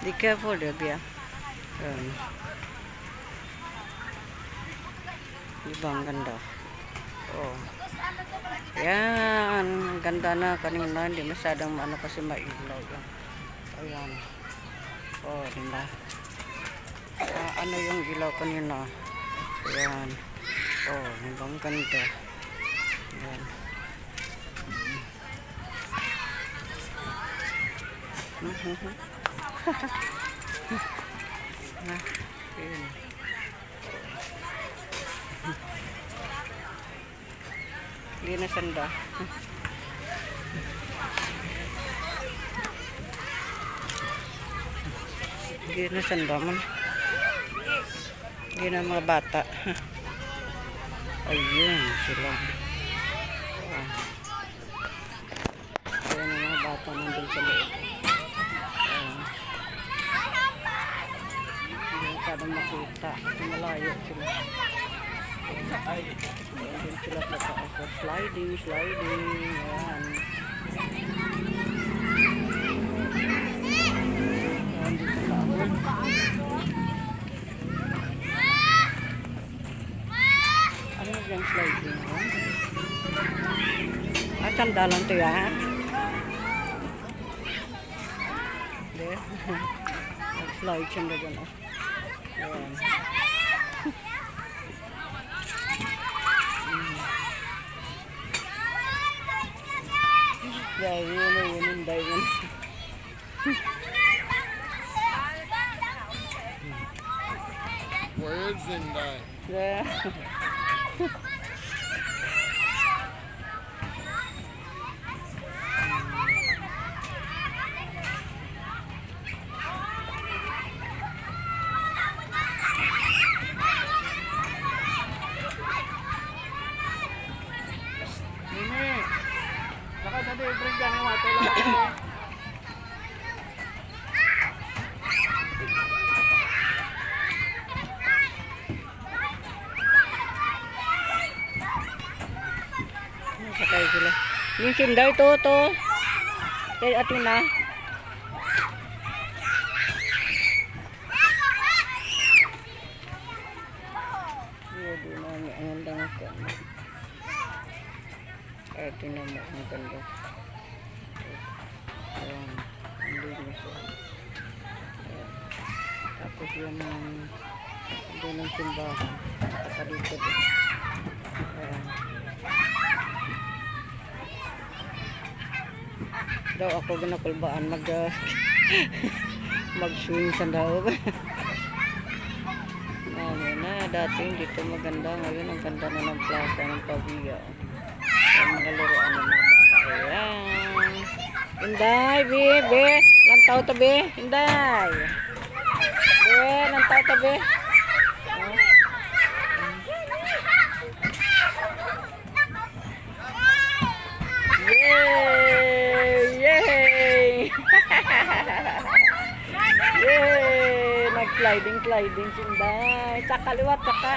Be careful there, Bia. Ayan. Diba ganda? Oh. Yan. Ganda na kanina. Hindi masyadong ano kasi mailaw. Yan. Ayan. Oh, diba? Ah, ano yung ilaw kanina? Ayan. Oh, diba ang ganda? Ayan. Mhm. Ah, Ayan. Hindi na sanda. Hindi na sanda man. Hindi na mga bata. Ayun sila. Ah. Ayun ang mga bata nandun sa loob. Ah. Hindi masyadong makita. Malayo sila. Ayun sila sa taas. So, Sliding, sliding. Ayan. Ayan dito sa. Ano sliding? Oh? Ah, sandalan to yan. There. Nag-slide siya. Oh. Ayan. Yeah, yun na yun yung diamond. Where's in the Yeah. Sakay sila. Yung sindaw ito, ito. Kaya atin na. Hindi na may ang ganda ko. Ito na mo ang ganda. Ayan. Hindi na siya. Ayan. Tapos yung doon ng simbahan. Nakalikod eh. Ayan. daw ako ginakulbaan mag uh, mag-swing sa daw. Ngayon na, dati hindi ito maganda. Ngayon ang ganda na ng plaza ng Pavia. Ang mga laruan ng mga bata. Inday, be, be. Lantaw to, be. Inday. Be, lantaw to, be. Yay! Yay! Yay! Nag-sliding, sliding sinday. Sa kaliwa, tsaka.